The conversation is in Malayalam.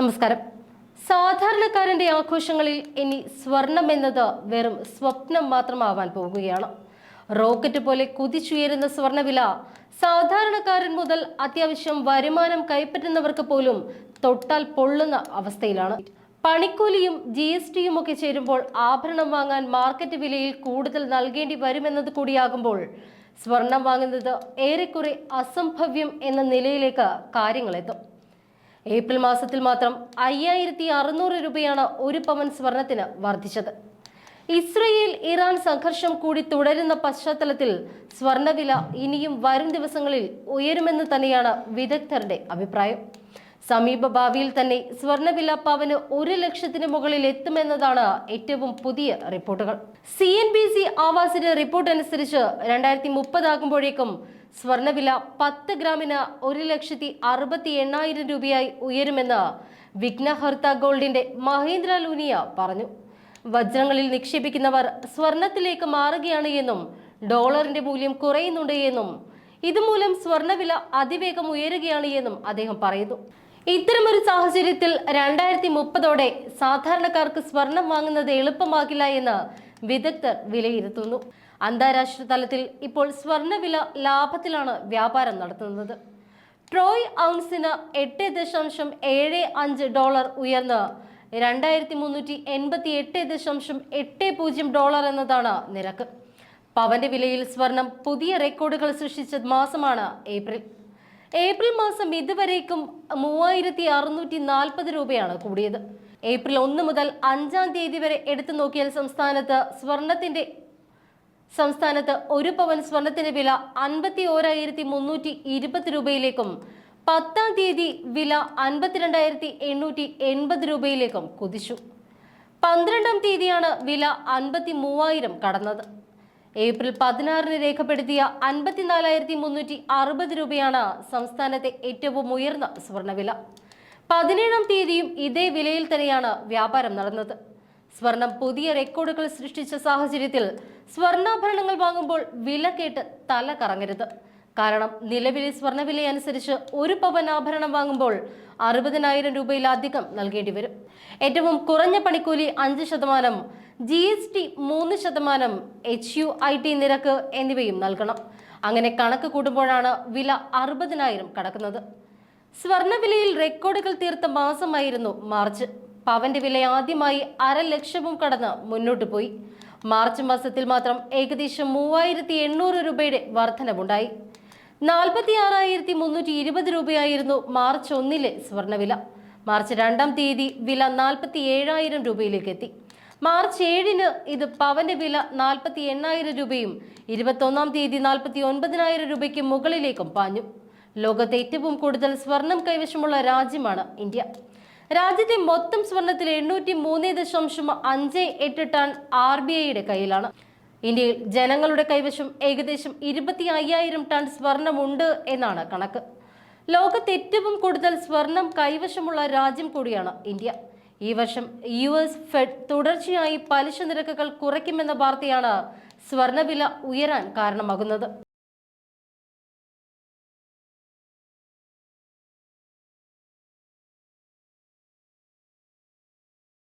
നമസ്കാരം. സാധാരണക്കാരന്റെ ആഘോഷങ്ങളിൽ ഇനി സ്വർണം എന്നത് വെറും സ്വപ്നം മാത്രമാവാൻ പോകുകയാണ്. റോക്കറ്റ് പോലെ കുതിച്ചുയരുന്ന സ്വർണവില സാധാരണക്കാരൻ മുതൽ അത്യാവശ്യം വരുമാനം കൈപ്പറ്റുന്നവർക്ക് പോലും തൊട്ടാൽ പൊള്ളുന്ന അവസ്ഥയിലാണ്. പണിക്കൂലിയും ജി എസ് ടിയും ഒക്കെ ചേരുമ്പോൾ ആഭരണം വാങ്ങാൻ മാർക്കറ്റ് വിലയിൽ കൂടുതൽ നൽകേണ്ടി വരുമെന്നത് കൂടിയാകുമ്പോൾ സ്വർണം വാങ്ങുന്നത് ഏറെക്കുറെ അസംഭവ്യം എന്ന നിലയിലേക്ക് കാര്യങ്ങളെത്തും. ഏപ്രിൽ മാസത്തിൽ മാത്രം അയ്യായിരത്തി അറുന്നൂറ് രൂപയാണ് ഒരു പവൻ സ്വർണത്തിന് വർദ്ധിച്ചത്. ഇസ്രയേൽ ഇറാൻ സംഘർഷം കൂടി തുടരുന്ന പശ്ചാത്തലത്തിൽ സ്വർണവില ഇനിയും വരും ദിവസങ്ങളിൽ ഉയരുമെന്ന് തന്നെയാണ് വിദഗ്ധരുടെ അഭിപ്രായം. സമീപ ഭാവിയിൽ തന്നെ സ്വർണവില പവന് ഒരു ലക്ഷത്തിന് മുകളിൽ എത്തുമെന്നതാണ് ഏറ്റവും പുതിയ റിപ്പോർട്ടുകൾ. സി എൻ ബി സി ആവാസിന്റെ റിപ്പോർട്ട് അനുസരിച്ച് രണ്ടായിരത്തി മുപ്പതാകുമ്പോഴേക്കും സ്വർണവില പത്ത് ഗ്രാമിന് ഒരു ലക്ഷത്തി അറുപത്തി എണ്ണായിരം രൂപയായി ഉയരുമെന്ന് വിഘ്നഹർത്ത ഗോൾഡിന്റെ മഹേന്ദ്ര ലൂനിയ പറഞ്ഞു. വജ്രങ്ങളിൽ നിക്ഷേപിക്കുന്നവർ സ്വർണത്തിലേക്ക് മാറുകയാണ് എന്നും ഡോളറിന്റെ മൂല്യം കുറയുന്നുണ്ട് എന്നും ഇതുമൂലം സ്വർണവില അതിവേഗം ഉയരുകയാണ് എന്നും അദ്ദേഹം പറയുന്നു. ഇത്തരമൊരു സാഹചര്യത്തിൽ രണ്ടായിരത്തി മുപ്പതോടെ സാധാരണക്കാർക്ക് സ്വർണം വാങ്ങുന്നത് എളുപ്പമാകില്ല എന്ന് വിദഗ്ധർ വിലയിരുത്തുന്നു. അന്താരാഷ്ട്ര തലത്തിൽ ഇപ്പോൾ സ്വർണവില ലാഭത്തിലാണ് വ്യാപാരം നടത്തുന്നത്. ട്രോയ് ഔൺസിന് എട്ട് ദശാംശം ഏഴ് അഞ്ച് ഡോളർ ഉയർന്ന് രണ്ടായിരത്തി മുന്നൂറ്റി എൺപത്തി എട്ട് ദശാംശം എട്ട് പൂജ്യം ഡോളർ എന്നതാണ് നിരക്ക്. പവന്റെ വിലയിൽ സ്വർണം പുതിയ റെക്കോർഡുകൾ സൃഷ്ടിച്ച മാസമാണ് ഏപ്രിൽ. ഏപ്രിൽ മാസം ഇതുവരേക്കും മൂവായിരത്തി അറുന്നൂറ്റി നാൽപ്പത് രൂപയാണ് കൂടിയത്. ഏപ്രിൽ ഒന്ന് മുതൽ അഞ്ചാം തീയതി വരെ എടുത്തു നോക്കിയാൽ സംസ്ഥാനത്ത് സ്വർണത്തിന്റെ സംസ്ഥാനത്ത് ഒരു പവൻ സ്വർണത്തിന്റെ വില അൻപത്തി ഓരായിരത്തി മുന്നൂറ്റി ഇരുപത് രൂപയിലേക്കും പത്താം തീയതി വില അൻപത്തിരണ്ടായിരത്തി എണ്ണൂറ്റി എൺപത് രൂപയിലേക്കും കുതിച്ചു. പന്ത്രണ്ടാം തീയതിയാണ് വില അൻപത്തി മൂവായിരം കടന്നത്. ഏപ്രിൽ പതിനാറിന് രേഖപ്പെടുത്തിയ അൻപത്തിനാലായിരത്തി മുന്നൂറ്റി അറുപത് രൂപയാണ് സംസ്ഥാനത്തെ ഏറ്റവും ഉയർന്ന സ്വർണവില പതിനേഴാം തീയതിയും ഇതേ വിലയിൽ തന്നെയാണ് വ്യാപാരം നടന്നത്. സ്വർണം പുതിയ റെക്കോർഡുകൾ സൃഷ്ടിച്ച സാഹചര്യത്തിൽ സ്വർണാഭരണങ്ങൾ വാങ്ങുമ്പോൾ വില കേട്ട് തല കറങ്ങരുത്. കാരണം നിലവിലെ സ്വർണവില അനുസരിച്ച് ഒരു പവൻ ആഭരണം വാങ്ങുമ്പോൾ അറുപതിനായിരം രൂപയിലധികം നൽകേണ്ടി വരും. ഏറ്റവും കുറഞ്ഞ പണിക്കൂലി അഞ്ച് ശതമാനം ജി എസ് ടി മൂന്ന് ശതമാനം എച്ച് യു ഐ ടി നിരക്ക് എന്നിവയും നൽകണം. അങ്ങനെ കണക്ക് കൂട്ടുമ്പോഴാണ് വില അറുപതിനായിരം കടക്കുന്നത്. സ്വർണവിലയിൽ റെക്കോർഡുകൾ തീർത്ത മാസമായിരുന്നു മാർച്ച്. പവന്റെ വില ആദ്യമായി അര ലക്ഷവും കടന്ന് മുന്നോട്ട് പോയി. മാർച്ച് മാസത്തിൽ മാത്രം ഏകദേശം മൂവായിരത്തി എണ്ണൂറ് രൂപയുടെ വർധനവുണ്ടായി. നാൽപ്പത്തി ആറായിരത്തി മുന്നൂറ്റി ഇരുപത് രൂപയായിരുന്നു മാർച്ച് ഒന്നിലെ സ്വർണവില മാർച്ച് രണ്ടാം തീയതി വില നാൽപ്പത്തി ഏഴായിരം രൂപയിലേക്ക് എത്തി മാർച്ച് ഏഴിന് ഇത് പവന്റെ വില നാൽപ്പത്തി എണ്ണായിരം രൂപയും ഇരുപത്തൊന്നാം തീയതി നാൽപ്പത്തി ഒൻപതിനായിരം രൂപയ്ക്ക് മുകളിലേക്കും പാഞ്ഞു. ലോകത്തെ ഏറ്റവും കൂടുതൽ സ്വർണം കൈവശമുള്ള രാജ്യമാണ് ഇന്ത്യ. രാജ്യത്തെ മൊത്തം സ്വർണത്തിൽ എണ്ണൂറ്റി മൂന്ന് ദശാംശം അഞ്ച് എട്ട് ടൺ ആർ ബി ഐയുടെ കയ്യിലാണ്. ഇന്ത്യയിൽ ജനങ്ങളുടെ കൈവശം ഏകദേശം ഇരുപത്തി അയ്യായിരം ടൺ സ്വർണമുണ്ട് എന്നാണ് കണക്ക്. ലോകത്ത് ഏറ്റവും കൂടുതൽ സ്വർണം കൈവശമുള്ള രാജ്യം കൂടിയാണ് ഇന്ത്യ. ഈ വർഷം യു എസ് ഫെഡ് തുടർച്ചയായി പലിശ നിരക്കുകൾ കുറയ്ക്കുമെന്ന വാർത്തയാണ് സ്വർണവില ഉയരാൻ കാരണമാകുന്നത്.